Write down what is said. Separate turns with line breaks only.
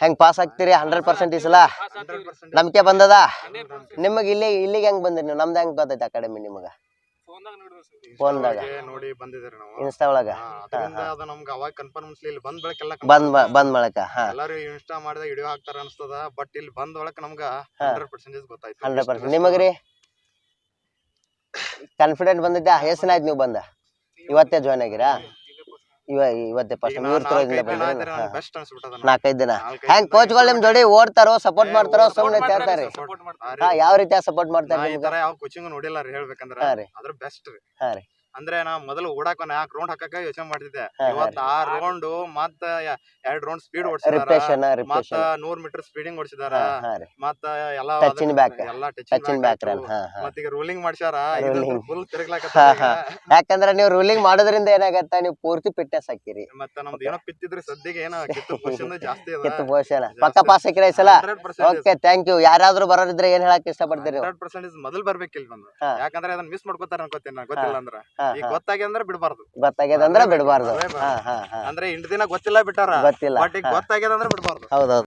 ಹೆಂಗ್ pass ಆಗ್ತೀರಿ? Hundred percent ಈ ಸಲ? ನಂಬಿಕೆ ಬಂದದ? ನಿಮಗೆ ಇಲ್ಲಿ ಇಲ್ಲಿಗೆ ಹೆಂಗ್ ಬಂದ್ರಿ ನೀವು? ನಮ್ದು ಹೆಂಗ್ ಗೊತ್ತೈತೆ ಅಕಾಡೆಮಿ ನಿಮಗ? ಫೋನ್ದಾಗ.
ನೋಡಿ ಬಂದಿದ್ದಾರೆ ನಾವು.
ಇನ್ಸ್ಟಾ ಒಳಗ
ಅದರಿಂದ ಅದು ನಮ್ಗೆ ಅವಾಗ ಕನ್ಫರ್ಮೆನ್ಸ್ ಇಲ್ಲಿ ಬಂದ್ ಬೆಳಕೆಲ್ಲ
ಬಂದ್ ಬ- ಬಂದ್ ಬಳಕ ಹಾ.
ಎಲ್ಲರೂ ಇನ್ಸ್ಟಾ ಮಾಡಿದಾಗ ವಿಡಿಯೋ ಹಾಕ್ತಾರ ಅನ್ಸ್ತದ. ಬಟ್ ಇಲ್ಲಿ ಬಂದ್ ಒಳಕ್ ನಮ್ಗ ಹಂಡ್ರೆಡ್ ಪರ್ಸೆಂಟೇಜ್ ಗೊತ್ತಾಯ್ತು.
ಹಂಡ್ರೆಡ್ ಪರ್ಸೆಂಟ್ ನಿಮಗ್ರಿ ಕಾನ್ಫಿಡೆಂಟ್ ಬಂದಿದ್ದೆ? ಹೆಸನ ಆಯ್ತು ನೀವು ಬಂದ? ಇವತ್ತೇ ಜಾಯ್ನ್ ಆಗಿರಾ? ಇವ ಇವತ್ತೇ ಫಸ್ಟ್ ಮೂರ್ ತರದಿಂದ ಬಂದ್ರೆ
ಬೆಸ್ಟ್ ಅನ್ಸ್ಬಿಟ್ಟದ
ನಾಲ್ಕೈದು ದಿನ ಹೆಂಗ್ ಕೋಚ್ಗಳು ನಿಮ್ ಜೋಡಿ ಓಡ್ತಾರೋ ಸಪೋರ್ಟ್ ಮಾಡ್ತಾರೋ ಸುಮ್ನೆ ಹೇಳ್ತಾರೆ ಹಾ ಯಾವ ರೀತಿಯ ಸಪೋರ್ಟ್ ಮಾಡ್ತಾರೆ
ಈ ತರ ಯಾವ ಕೋಚಿಂಗ್ ನೋಡಿಲ್ಲ ರೀ ಹೇಳ್ಬೇಕಂದ್ರ. ಅದ್ರ ಬೆಸ್ಟ್ ರೀ.
ಹಾ ರೀ.
ಅಂದ್ರೆ ನಾ ಮೊದಲು ಓಡಾಕ ನಾಲ್ಕು ರೌಂಡ್ ಹಾಕಕ ಯೋಚನೆ ಮಾಡ್ತಿದ್ದೆ. ಇವತ್ತು ಆ ರೌಂಡ್ ಮತ್ತ ಎರಡ್ ರೌಂಡ್ ಸ್ಪೀಡ್ ಓಡಿಸಿದಾರ. ಮತ್ತ ನೂರ್ ಮೀಟರ್ ಸ್ಪೀಡಿಂಗ್ ಓಡಿಸಿದಾರ. ಮತ್ತ ಎಲ್ಲಾ. ಎಲ್ಲಾ
ಟಚ್ ಇನ್ ಬ್ಯಾಕ್ ರನ್
ಈಗ ರೂಲಿಂಗ್ ಮಾಡ್ಸ್ಯಾರ. ಫುಲ್
ತಿರುಗ್ಲಾಕ ಯಾಕಂದ್ರೆ ನೀವು ರೂಲಿಂಗ್ ಮಾಡೋದ್ರಿಂದ ಏನಾಗತ್ತ? ನೀವು ಪೂರ್ತಿ ಫಿಟ್ನೆಸ್ ಹಾಕಿರಿ.
ಮತ್ತ ನಮ್ದು ಏನೋ ಪಿತ್ತಿದ್ರೆ ಸದ್ಯಗೆ ಏನೋ ಕಿತ್ತು ಪೋಷನ್ ಜಾಸ್ತಿ
ಕಿತ್ತು ಪೋಷಣ ಪಕ್ಕ ಪಾಸ್ ಹಾಕಿರ ಸಲ ಓಕೆ ಥ್ಯಾಂಕ್ ಯು ಯಾರಾದ್ರೂ ಬರೋರಿದ್ರೆ ಏನ್ ಹೇಳಕ್ ಇಷ್ಟ ಪಡ್ತೀರಿ
ಹಂಡ್ರೆಡ್ ಪರ್ಸೆಂಟ್ ಮೊದಲ್ ಬರ್ಬೇಕಿಲ್ ಬಂದು. ಯಾಕಂದ್ರೆ ಅದನ್ನ ಮಿಸ್ ಮಾಡ್ಕೋತಾರ ಅನ್ಕೋತೀನಿ ಗೊತ್ತಿಲ್ಲ ಅಂದ್ರ. ಈಗ
ಹಾ
ಗೊತ್ತಾಗಿ ಅಂದ್ರೆ ಬಿಡಬಾರ್ದು.
ಗೊತ್ತಾಗ್ಯದ ಅಂದ್ರೆ ಬಿಡಬಾರ್ದು.
ಬರ್ಬೇಕು.
ಹಾ ಹಾ ಹಾ.
ಅಂದ್ರೆ ಇಂಟ್ ದಿನ ಗೊತ್ತಿಲ್ಲ ಬಿಟ್ಟಾರ.
ಗೊತ್ತಿಲ್ಲ.
ಬಟ್ ಈಗ ಗೊತ್ತಾಗ್ಯದ ಅಂದ್ರೆ ಬಿಡಬಾರ್ದು.
ಹೌದೌದು.